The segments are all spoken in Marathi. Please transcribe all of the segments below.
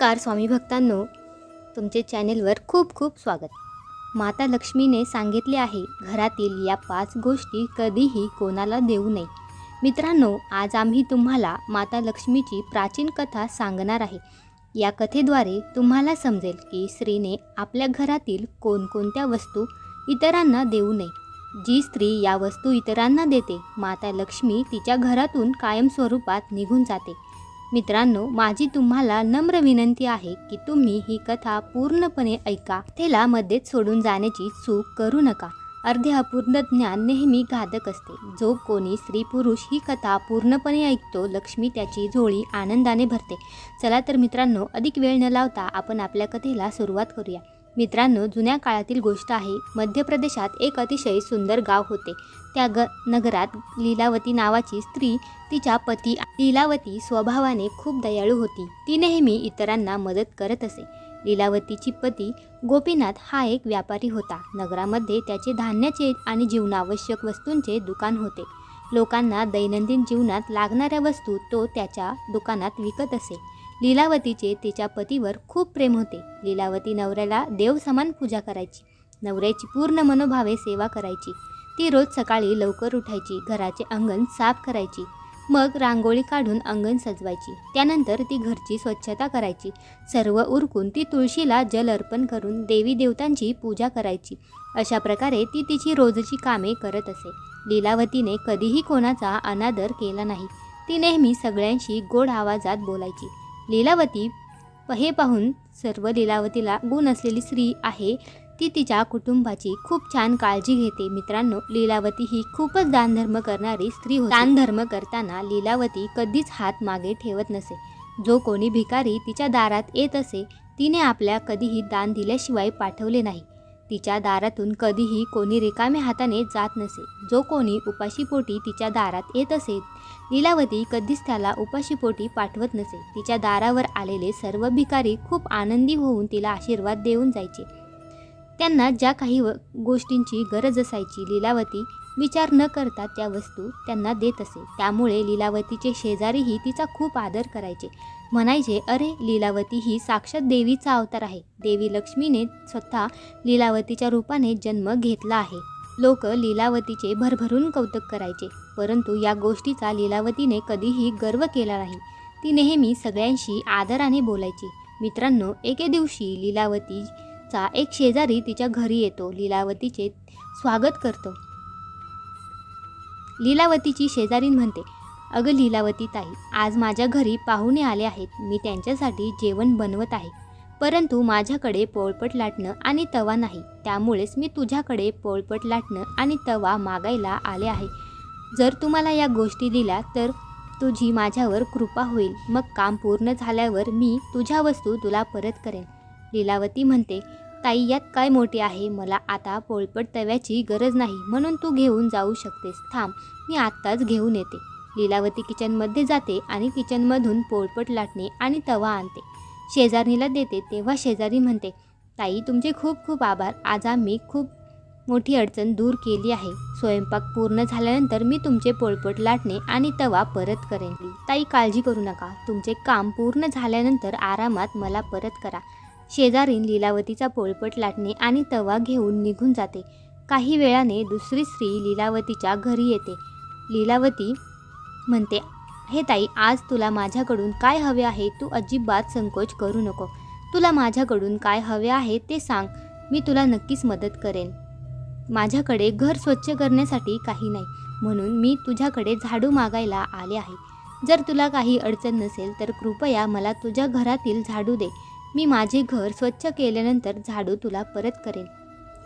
कार स्वामी भक्तांनो. तुमचे चॅनेलवर खूप खूप स्वागत. माता लक्ष्मीने सांगितले आहे घरातील या पाच गोष्टी कधीही कोणाला देऊ नये. मित्रांनो आज आम्ही तुम्हाला माता लक्ष्मीची प्राचीन कथा सांगणार आहे. या कथेद्वारे तुम्हाला समजेल की स्त्रीने आपल्या घरातील कोणकोणत्या वस्तू इतरांना देऊ नये. जी स्त्री या वस्तू इतरांना देते माता लक्ष्मी तिच्या घरातून कायमस्वरूपात निघून जाते. मित्रांनो माझी तुम्हाला नम्र विनंती आहे की तुम्ही ही कथा पूर्णपणे ऐका. तेला मध्येच सोडून जाण्याची चूक करू नका. अर्धे अपूर्ण ज्ञान नेहमी घातक असते. जो कोणी स्त्री पुरुष ही कथा पूर्णपणे ऐकतो लक्ष्मी त्याची झोळी आनंदाने भरते. चला तर मित्रांनो अधिक वेळ न लावता आपण आपल्या कथेला सुरुवात करूया. मित्रांनो जुन्या काळातील गोष्ट आहे मध्य प्रदेशात एक अतिशय सुंदर गाव होते. त्या ग नगरात लीलावती नावाची स्त्री तिच्या पती लीलावती स्वभावाने खूप दयाळू होती. ती नेहमी इतरांना मदत करत असे. लीलावतीची पती गोपीनाथ हा एक व्यापारी होता. नगरामध्ये त्याचे धान्याचे आणि जीवनावश्यक वस्तूंचे दुकान होते. लोकांना दैनंदिन जीवनात लागणाऱ्या वस्तू तो त्याच्या दुकानात विकत असे. लीलावतीचे तिच्या पतीवर खूप प्रेम होते. लीलावती नवऱ्याला देव समान पूजा करायची. नवऱ्याची पूर्ण मनोभावे सेवा करायची. ती रोज सकाळी लवकर उठायची घराचे अंगण साफ करायची मग रांगोळी काढून अंगण सजवायची. त्यानंतर ती घरची स्वच्छता करायची. सर्व उरकून ती तुळशीला जल अर्पण करून देवी देवतांची पूजा करायची. अशा प्रकारे ती तिची रोजची कामे करत असे. लीलावतीने कधीही कोणाचा अनादर केला नाही. ती नेहमी सगळ्यांशी गोड आवाजात बोलायची. लीलावती हे पाहून सर्व लीलावतीला गुण असलेली स्त्री आहे. ती तिच्या कुटुंबाची खूप छान काळजी घेते. मित्रांनो लीलावती ही खूपच दानधर्म करणारी स्त्री होती. दानधर्म करताना लीलावती कधीच हात मागे ठेवत नसे. जो कोणी भिकारी तिच्या दारात येत असे तिने आपल्या कधीही दान दिल्याशिवाय पाठवले नाही. तिच्या दारातून कधीही कोणी रिकाम्या हाताने जात नसे. जो कोणी उपाशीपोटी तिच्या दारात येत असे लीलावती कधीच त्याला उपाशीपोटी पाठवत नसे. तिच्या दारावर आलेले सर्व भिकारी खूप आनंदी होऊन तिला आशीर्वाद देऊन जायचे. त्यांना ज्या काही व गोष्टींची गरज असायची लीलावती विचार न करता त्या वस्तू त्यांना देत असे. त्यामुळे लीलावतीचे शेजारीही तिचा खूप आदर करायचे. म्हणायचे अरे लीलावती ही साक्षात देवीचा अवतार आहे. देवी लक्ष्मीने स्वतः लीलावतीच्या रूपाने जन्म घेतला आहे. लोक लीलावतीचे भरभरून कौतुक करायचे. परंतु या गोष्टीचा लीलावतीने कधीही गर्व केला नाही. ती नेहमी सगळ्यांशी आदराने बोलायची. मित्रांनो एके दिवशी चा एक शेजारी तिच्या घरी येतो. लीलावतीचे स्वागत करतो. लीलावतीची शेजारी म्हणते अगं लीलावती ताई आज माझ्या घरी पाहुणे आले आहेत. मी त्यांच्यासाठी जेवण बनवत आहे. परंतु माझ्याकडे पोळपट लाटणं आणि तवा नाही. त्यामुळेच मी तुझ्याकडे पोळपट लाटणं आणि तवा मागायला आले आहे. जर तुम्हाला या गोष्टी दिल्या तर तुझी माझ्यावर कृपा होईल. मग काम पूर्ण झाल्यावर मी तुझ्या वस्तू तुला परत करेन. लीलावती म्हणते ताई यात काय मोठे आहे? मला आता पोळपट तव्याची गरज नाही म्हणून तू घेऊन जाऊ शकतेस. थांब मी आत्ताच घेऊन येते. लीलावती किचनमध्ये जाते आणि किचनमधून पोळपट लाटणे आणि तवा आणते. शेजारणीला देते तेव्हा शेजारी म्हणते ताई तुमचे खूप खूप आभार. आज आम्ही खूप मोठी अडचण दूर केली आहे. स्वयंपाक पूर्ण झाल्यानंतर मी तुमचे पोळपट लाटणे आणि तवा परत करेन. ताई काळजी करू नका. तुमचे काम पूर्ण झाल्यानंतर आरामात मला परत करा. शेजारीन लीलावतीचा पोळपट लाटणे आणि तवा घेऊन निघून जाते. काही वेळाने दुसरी स्त्री लीलावतीच्या घरी येते. लीलावती म्हणते हे ताई आज तुला माझ्याकडून काय हवे आहे? तू अजिबात संकोच करू नको. तुला माझ्याकडून काय हवे आहे ते सांग. मी तुला नक्कीच मदत करेन. माझ्याकडे घर स्वच्छ करण्यासाठी काही नाही. म्हणून मी तुझ्याकडे झाडू मागायला आले आहे. जर तुला काही अडचण नसेल तर कृपया मला तुझ्या घरातील झाडू दे. मी माझे घर स्वच्छ केल्यानंतर झाडू तुला परत करेन.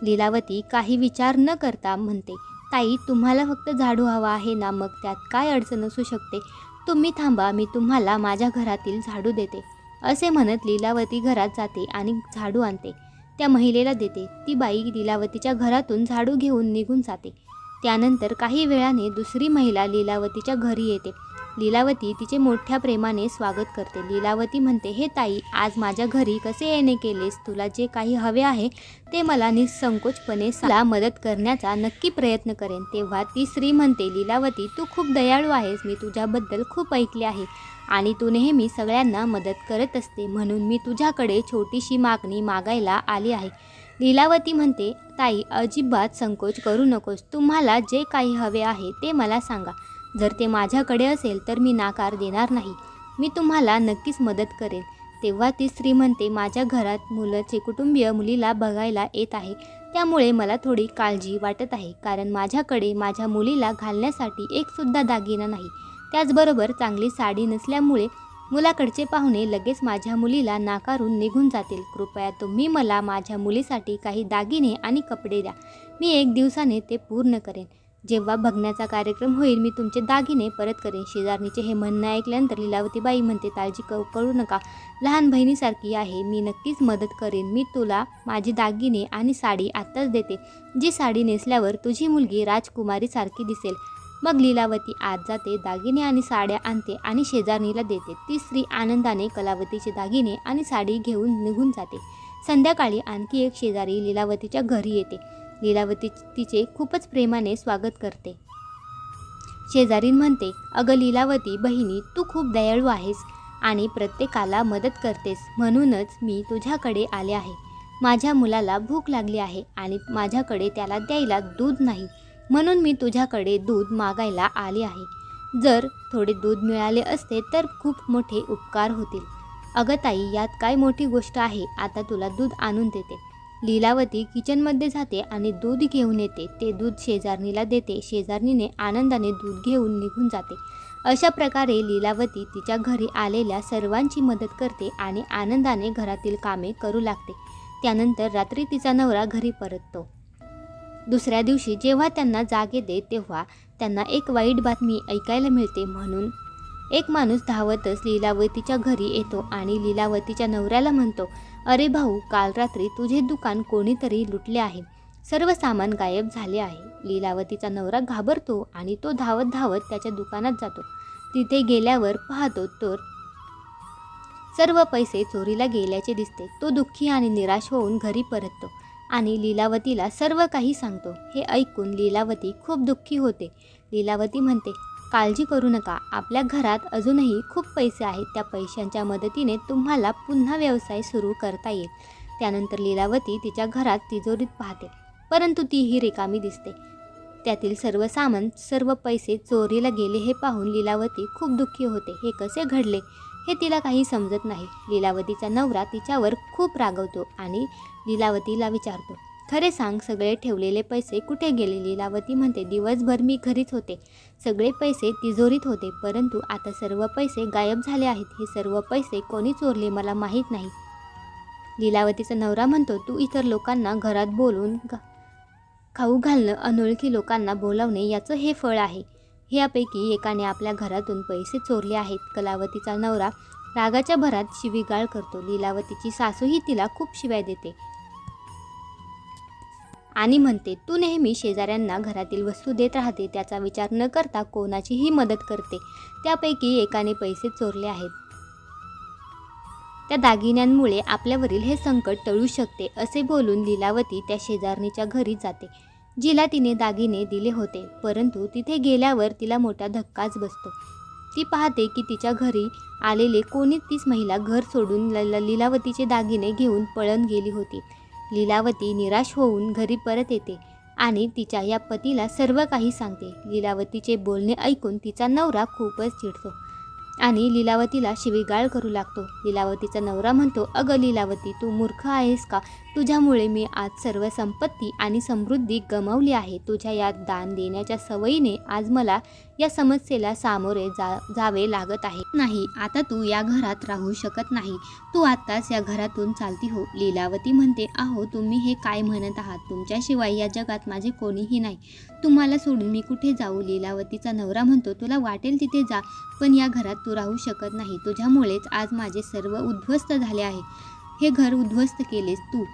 लीलावती काही विचार न करता म्हणते ताई तुम्हाला फक्त झाडू हवा आहे ना मग त्यात काय अडचण असू शकते? तुम्ही थांबा मी तुम्हाला माझ्या घरातील झाडू देते. असे म्हणत लीलावती घरात जाते आणि झाडू आणते. त्या महिलेला देते. ती बाई लीलावतीच्या घरातून झाडू घेऊन निघून जाते. त्यानंतर काही वेळाने दुसरी महिला लीलावतीच्या घरी येते. लीलावती तिचे मोठ्या प्रेमाने स्वागत करते. लीलावती म्हणते हे ताई आज माझ्या घरी कसे येणे केलेस? तुला जे काही हवे आहे ते मला निसंकोचपणे मला मदत करण्याचा नक्की प्रयत्न करेन. तेव्हा ती स्त्री म्हणते लीलावती तू खूप दयाळू आहेस. मी तुझ्याबद्दल खूप ऐकले आहे आणि तू नेहमी सगळ्यांना मदत करत असते. म्हणून मी तुझ्याकडे छोटीशी मागणी मागायला आली आहे. लीलावती म्हणते ताई अजिबात संकोच करू नकोस. तुम्हाला जे काही हवे आहे ते मला सांगा. जर ते माझ्याकडे असेल तर मी नाकार देणार नाही. मी तुम्हाला नक्कीच मदत करेन. तेव्हा ती स्त्री म्हणते माझ्या घरात मुलाचे कुटुंबीय मुलीला बघायला येत आहे. त्यामुळे मला थोडी काळजी वाटत आहे. कारण माझ्याकडे माझ्या मुलीला घालण्यासाठी एकसुद्धा दागिना नाही. त्याचबरोबर चांगली साडी नसल्यामुळे मुलाकडचे पाहुणे लगेच माझ्या मुलीला नाकारून निघून जातील. कृपया तुम्ही मला माझ्या मुलीसाठी काही दागिने आणि कपडे द्या. मी एक दिवसाने ते पूर्ण करेन. जेव्हा बघण्याचा कार्यक्रम होईल मी तुमचे दागिने परत करेन. शेजारणीचे हे म्हणणं ऐकल्यानंतर लीलावतीबाई म्हणते काळजी क करू नका. लहान बहिणीसारखी आहे. मी नक्कीच मदत करेन. मी तुला माझी दागिने आणि साडी आत्ताच देते. जी साडी नेसल्यावर तुझी मुलगी राजकुमारीसारखी दिसेल मग लीलावती आत जाते दागिने आणि साड्या आणते आणि शेजारणीला देते. ती स्त्री आनंदाने कलावतीचे दागिने आणि साडी घेऊन निघून जाते. संध्याकाळी आणखी एक शेजारी लीलावतीच्या घरी येते. लीलावती तिचे खूपच प्रेमाने स्वागत करते. शेजारीन म्हणते अगं लीलावती बहिणी तू खूप दयाळू आहेस आणि प्रत्येकाला मदत करतेस. म्हणूनच मी तुझ्याकडे आले आहे. माझ्या मुलाला भूक लागली आहे आणि माझ्याकडे त्याला द्यायला दूध नाही. म्हणून मी तुझ्याकडे दूध मागायला आले आहे. जर थोडे दूध मिळाले असते तर खूप मोठे उपकार होतील. अगं ताई यात काय मोठी गोष्ट आहे? आता तुला दूध आणून देते. लीलावती किचनमध्ये जाते आणि दूध घेऊन येते. ते दूध शेजारणीला देते. शेजारणीने आनंदाने दूध घेऊन निघून जाते. अशा प्रकारे लीलावती तिच्या घरी आलेल्या सर्वांची मदत करते आणि आनंदाने घरातील कामे करू लागते. त्यानंतर रात्री तिचा नवरा घरी परततो. दुसऱ्या दिवशी जेव्हा त्यांना जाग येते तेव्हा त्यांना एक वाईट बातमी ऐकायला मिळते. म्हणून एक माणूस धावतच लीलावतीच्या घरी येतो आणि लीलावतीच्या नवऱ्याला म्हणतो अरे भाऊ काल रात्री तुझे दुकान कोणीतरी लुटले आहे. सर्व सामान गायब झाले आहे. लीलावतीचा नवरा घाबरतो आणि तो धावत धावत त्याच्या दुकानात जातो. तिथे गेल्यावर पाहतो तर सर्व पैसे चोरीला गेल्याचे दिसते. तो दुःखी आणि निराश होऊन घरी परततो आणि लीलावतीला सर्व काही सांगतो. हे ऐकून लीलावती खूप दुःखी होते. लीलावती म्हणते काळजी करू नका. आपल्या घरात अजूनही खूप पैसे आहेत. त्या पैशांच्या मदतीने तुम्हाला पुन्हा व्यवसाय सुरू करता येईल. त्यानंतर लीलावती तिच्या घरात तिजोरीत पाहते. परंतु तीही रिकामी दिसते. त्यातील सर्व सामान सर्व पैसे चोरीला गेले हे पाहून लीलावती खूप दुःखी होते. हे कसे घडले? हे तिला काही समजत नाही. लीलावतीचा नवरा तिच्यावर खूप रागवतो आणि लीलावतीला विचारतो. खरे सांग सगळे ठेवलेले पैसे कुठे गेले? लीलावती म्हणते दिवसभर मी घरीच होते. सगळे पैसे तिजोरीत होते परंतु आता सर्व पैसे गायब झाले आहेत. हे सर्व पैसे कोणी चोरले मला माहीत नाही. लीलावतीचा नवरा म्हणतो तू इतर लोकांना घरात बोलून गा- खाऊ घालणं अनोळखी लोकांना बोलावणे याचं हे फळ आहे. यापैकी एकाने आपल्या घरातून पैसे चोरले आहेत. कलावतीचा नवरा रागाच्या भरात शिवीगाळ करतो. लीलावतीची सासूही तिला खूप शिव्या देते. आणि म्हणते तू नेहमी शेजाऱ्यांना घरातील वस्तू देत राहते त्याचा विचार न करता कोणाचीही मदत करते. त्यापैकी एकाने पैसे चोरले आहेत. त्या दागिन्यांमुळे आपल्यावरील हे संकट टळू शकते असे बोलून लीलावती त्या शेजारणीच्या घरी जाते जिला तिने दागिने दिले होते. परंतु तिथे गेल्यावर तिला मोठा धक्काच बसतो. ती पाहते की तिच्या घरी आलेले कोणी तीच महिला घर सोडून ल ल- लीलावतीचे दागिने घेऊन पळून गेली होती. लीलावती निराश होऊन घरी परत येते आणि तिच्या या पतीला सर्व काही सांगते. लीलावतीचे बोलणे ऐकून तिचा नवरा खूपच चिडतो. आणि लीलावतीला शिवीगाळ करू लागतो. लीलावतीचा नवरा म्हणतो अगं लीलावती तू मूर्ख आहेस का? तुझ्यामुळे मी आज सर्व संपत्ती आणि समृद्धी गमावली आहे. तुझ्या या दान देण्याच्या सवयीने आज मला या समस्येला सामोरे जा जावे लागत आहे. नाही आता तू या घरात राहू शकत नाही. तू आत्ताच या घरातून चालती हो. लीलावती म्हणते आहो तुम्ही हे काय म्हणत आहात? तुमच्याशिवाय या जगात माझे कोणीही नाही. तुम्हाला सोडून मी कुठे जाऊ? लीलावतीचा नवरा म्हणतो तुला वाटेल तिथे जा. पण या घरात तू राहू शकत नाही. तुझ्यामुळेच आज माझे सर्व उद्ध्वस्त झाले आहे. हे घर उद्ध्वस्त केलेस तू.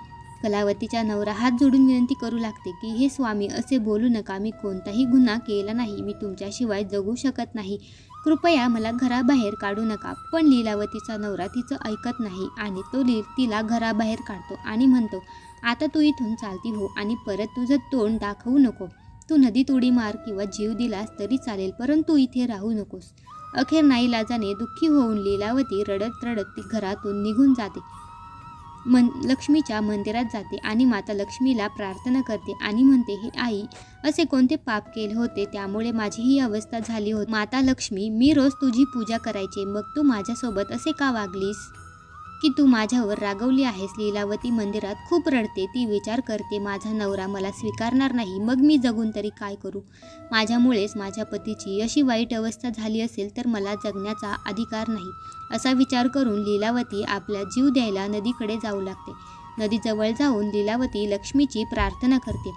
कलावतीचा नवरा हात जोडून विनंती करू लागते की हे स्वामी असे बोलू नका. मी कोणताही गुन्हा केला नाही. मी तुमच्याशिवाय जगू शकत नाही. कृपया मला घराबाहेर काढू नका. पण लीलावतीचा नवरा तिचं ऐकत नाही आणि तो ली तिला घराबाहेर काढतो आणि म्हणतो आता तू इथून चालती हो आणि परत तुझं तोंड दाखवू नको. तू नदीत उडी मार किंवा जीव दिलास तरी चालेल परंतु इथे राहू नकोस. अखेर नाईलाजाने दुःखी होऊन लीलावती रडत रडत ती घरातून निघून जाते. मन लक्ष्मीच्या मंदिरात जाते आणि माता लक्ष्मीला प्रार्थना करते आणि म्हणते हे आई असे कोणते पाप केले होते? त्यामुळे माझी ही अवस्था झाली होती. माता लक्ष्मी मी रोज तुझी पूजा करायचे. मग तू माझ्यासोबत असे का वागलीस? की तू माझ्यावर रागवली आहेस लीलावती मंदिरात खूप रडते ती विचार करते माझा नवरा मला स्वीकारणार नाही मग मी जगून तरी काय करू? माझ्यामुळेच माझ्या पतीची अशी वाईट अवस्था झाली असेल तर मला जगण्याचा अधिकार नाही. असा विचार करून लीलावती आपला जीव द्यायला नदीकडे जाऊ लागते. नदीजवळ जाऊन लीलावती लक्ष्मीची प्रार्थना करते.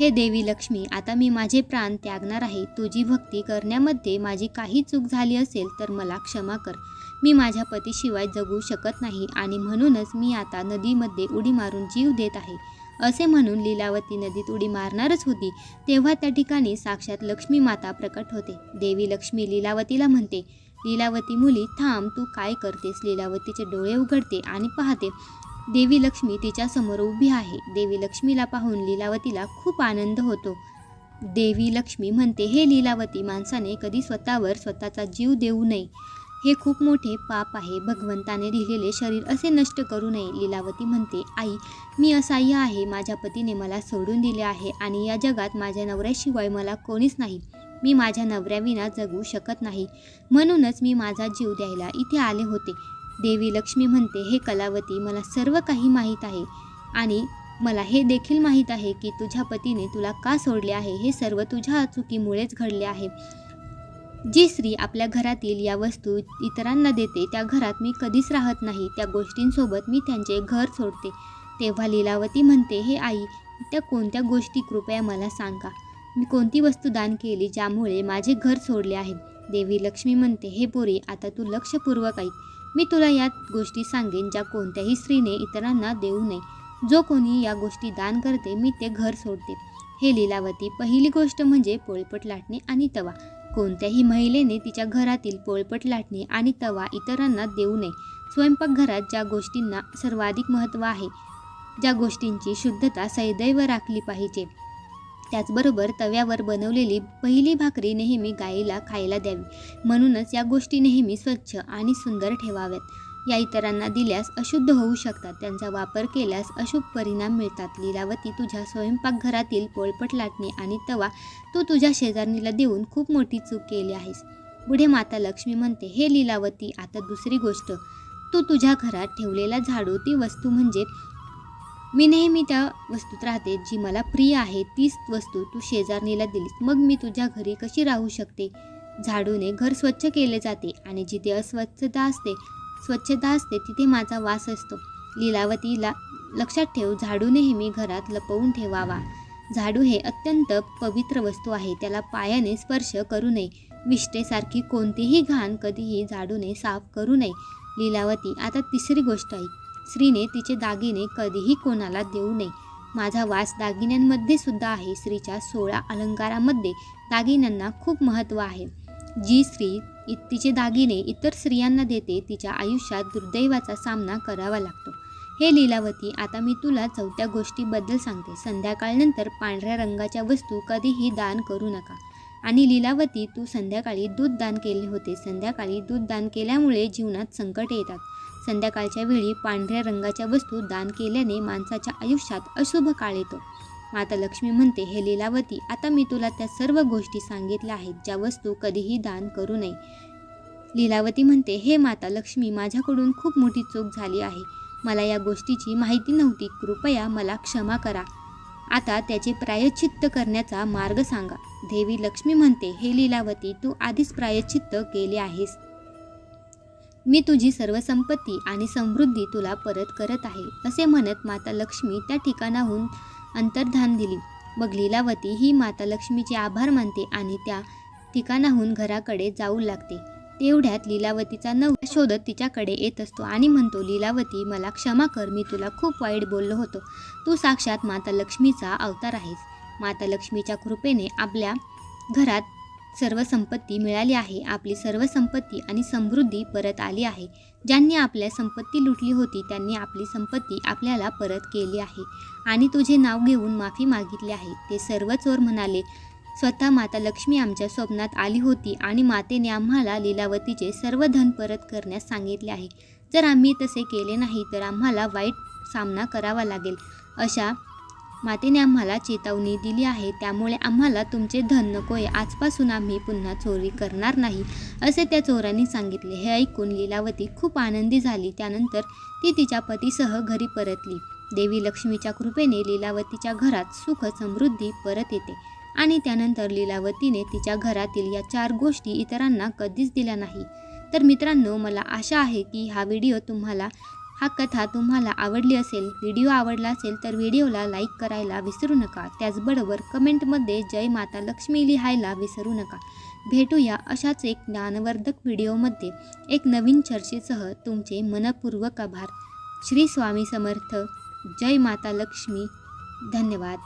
हे देवी लक्ष्मी आता मी माझे प्राण त्यागणार आहे. तुझी भक्ती करण्यामध्ये माझी काही चूक झाली असेल तर मला क्षमा कर. मी माझ्या पतीशिवाय जगू शकत नाही आणि म्हणूनच मी आता नदीमध्ये उडी मारून जीव देत आहे. असे म्हणून लीलावती नदीत उडी मारणारच होती. तेव्हा त्या ठिकाणी साक्षात लक्ष्मी माता प्रकट होते. देवी लक्ष्मी लीलावतीला म्हणते लीलावती मुली थांब तू काय करतेस? लीलावतीचे डोळे उघडते आणि पाहते देवी लक्ष्मी तिच्यासमोर उभी आहे. देवी लक्ष्मीला पाहून लीलावतीला खूप आनंद होतो. देवी लक्ष्मी म्हणते हे लीलावती माणसाने कधी स्वतःवर स्वतःचा जीव देऊ नये. हे खूप मोठे पाप आहे. भगवंताने दिलेले शरीर असे नष्ट करू नये. लीलावती म्हणते आई मी असह्य आहे. माझ्या पतीने मला सोडून दिले आहे आणि या जगात माझ्या नवऱ्याशिवाय मला कोणीच नाही. मी माझ्या नवऱ्याविना जगू शकत नाही. म्हणूनच मी माझा जीव द्यायला इथे आले होते. देवी लक्ष्मी म्हणते हे कलावती मला सर्व काही माहीत आहे. आणि मला हे देखील माहीत आहे की तुझ्या पतीने तुला का सोडले आहे? हे सर्व तुझ्या चुकीमुळेच घडले आहे. जी स्त्री आपल्या घरातील या वस्तू इतरांना देते त्या घरात मी कधीच राहत नाही. त्या गोष्टींसोबत मी त्यांचे घर सोडते. तेव्हा लीलावती म्हणते हे आई त्या कोणत्या गोष्टी कृपया मला सांगा? मी कोणती वस्तू दान केली ज्यामुळे माझे घर सोडले आहे? देवी लक्ष्मी म्हणते हे पोरी आता तू लक्षपूर्वक ऐक. मी तुला या गोष्टी सांगेन ज्या कोणत्याही स्त्रीने इतरांना देऊ नये. जो कोणी या गोष्टी दान करते मी ते घर सोडते. हे लीलावती पहिली गोष्ट म्हणजे पोळपट लाटणे आणि तवा. कोणत्याही महिलेने तिच्या घरातील पोळपट लाटणे आणि तवा इतरांना देऊ नये. स्वयंपाकघरात ज्या गोष्टींना सर्वाधिक महत्त्व आहे ज्या गोष्टींची शुद्धता सैदैव राखली पाहिजे. त्याचबरोबर तव्यावर बनवलेली पहिली भाकरी नेहमी गाईला खायला द्यावी. म्हणूनच या गोष्टी नेहमी स्वच्छ आणि सुंदर ठेवाव्यात. या इतरांना दिल्यास अशुद्ध होऊ शकतात. त्यांचा वापर केल्यास अशुभ परिणाम मिळतात. लीलावती तुझ्या स्वयंपाकघरातील पोळपट लाटणे आणि तवा तू तुझ्या शेजारणीला देऊन खूप मोठी चूक केली आहेस. पुढे माता लक्ष्मी म्हणते हे लीलावती आता दुसरी गोष्ट. तू तुझ्या घरात ठेवलेला झाडू ती वस्तू म्हणजे मी नेहमी त्या वस्तूत राहते जी मला प्रिय आहे तीच वस्तू तू शेजारणीला दिलीस. मग मी तुझ्या घरी कशी राहू शकते? झाडूने घर स्वच्छ केले जाते आणि जिथे अस्वच्छता असते स्वच्छता असते तिथे माझा वास असतो. लीलावतीला लक्षात ठेव झाडू नेहमी घरात लपवून ठेवावा. झाडू हे अत्यंत पवित्र वस्तू आहे त्याला पायाने स्पर्श करू नये. विष्टेसारखी कोणतीही घाण कधीही झाडूने साफ करू नये. लीलावती आता तिसरी गोष्ट ऐक. स्त्रीने तिचे दागिने कधीही कोणाला देऊ नये. माझा वास दागिन्यांमध्ये सुद्धा आहे. स्त्रीच्या सोळा अलंकारामध्ये दागिन्यांना खूप महत्त्व आहे. जी स्त्री इ तिचे दागिने इतर स्त्रियांना देते तिच्या आयुष्यात दुर्दैवाचा सामना करावा लागतो. हे लीलावती आता मी तुला चौथ्या गोष्टीबद्दल सांगते. संध्याकाळनंतर पांढऱ्या रंगाच्या वस्तू कधीही दान करू नका. आणि लीलावती तू संध्याकाळी दूध दान केले होते. संध्याकाळी दूध दान केल्यामुळे जीवनात संकट येतात. संध्याकाळच्या वेळी पांढऱ्या रंगाच्या वस्तू दान केल्याने माणसाच्या आयुष्यात अशुभ काळ येतो. माता लक्ष्मी म्हणते हे लीलावती आता मी तुला त्या सर्व गोष्टी सांगितल्या आहेत ज्या वस्तू कधीही दान करू नये. लीलावती म्हणते हे माता लक्ष्मी माझ्याकडून खूप मोठी चूक झाली आहे. मला या गोष्टीची माहिती नव्हती. कृपया मला क्षमा करा. आता त्याचे प्रायश्चित्त करण्याचा मार्ग सांगा. देवी लक्ष्मी म्हणते हे लीलावती तू आधीच प्रायश्चित्त केले आहेस. मी तुझी सर्व संपत्ती आणि समृद्धी तुला परत करत आहे असे म्हणत माता लक्ष्मी त्या ठिकाणाहून अंतर्धान दिली. मग लीलावती ही माता लक्ष्मीचे आभार मानते आणि त्या ठिकाणाहून घराकडे जाऊ लागते. तेवढ्यात लीलावतीचा नवरा शोधत तिच्याकडे येत असतो आणि म्हणतो लीलावती मला क्षमा कर मी तुला खूप वाईट बोललो होतो. तू साक्षात माता लक्ष्मीचा अवतार आहेस माता लक्ष्मीच्या कृपेने आपल्या घरात सर्व संपत्ती मिळाली आहे. आपली सर्व संपत्ती आणि समृद्धी परत आली आहे. ज्यांनी आपल्या संपत्ती लुटली होती त्यांनी आपली संपत्ती आपल्याला परत केली आहे. आणि तुझे नाव घेऊन माफी मागितली आहे. ते सर्व चोर म्हणाले स्वतः माता लक्ष्मी आमच्या स्वप्नात आली होती आणि मातेने आम्हाला लीलावतीचे सर्व धन परत करण्यास सांगितले आहे. जर आम्ही तसे केले नाही तर आम्हाला वाईट सामना करावा लागेल. अशा मातेने आम्हाला चेतावणी दिली आहे. त्यामुळे आम्हाला तुमचे धन नको आहे आजपासून आम्ही पुन्हा चोरी करणार नाही असे त्या चोरांनी सांगितले. हे ऐकून लीलावती खूप आनंदी झाली. त्यानंतर ती तिच्या पतीसह घरी परतली. देवी लक्ष्मीच्या कृपेने लीलावतीच्या घरात सुख समृद्धी परत येते आणि त्यानंतर लीलावतीने तिच्या घरातील या चार गोष्टी इतरांना कधीच दिल्या नाही. तर मित्रांनो मला आशा आहे की हा व्हिडिओ तुम्हाला हा कथा तुम्हाला आवडली असेल व्हिडिओ आवडला असेल तर व्हिडिओला लाईक करायला विसरू नका. त्याचबरोबर कमेंटमध्ये जय माता लक्ष्मी लिहायला विसरू नका. भेटूया अशाच एक ज्ञानवर्धक व्हिडिओमध्ये. एक नवीन चर्चेसह तुमचे मनपूर्वक आभार. श्री स्वामी समर्थ. जय माता लक्ष्मी. धन्यवाद.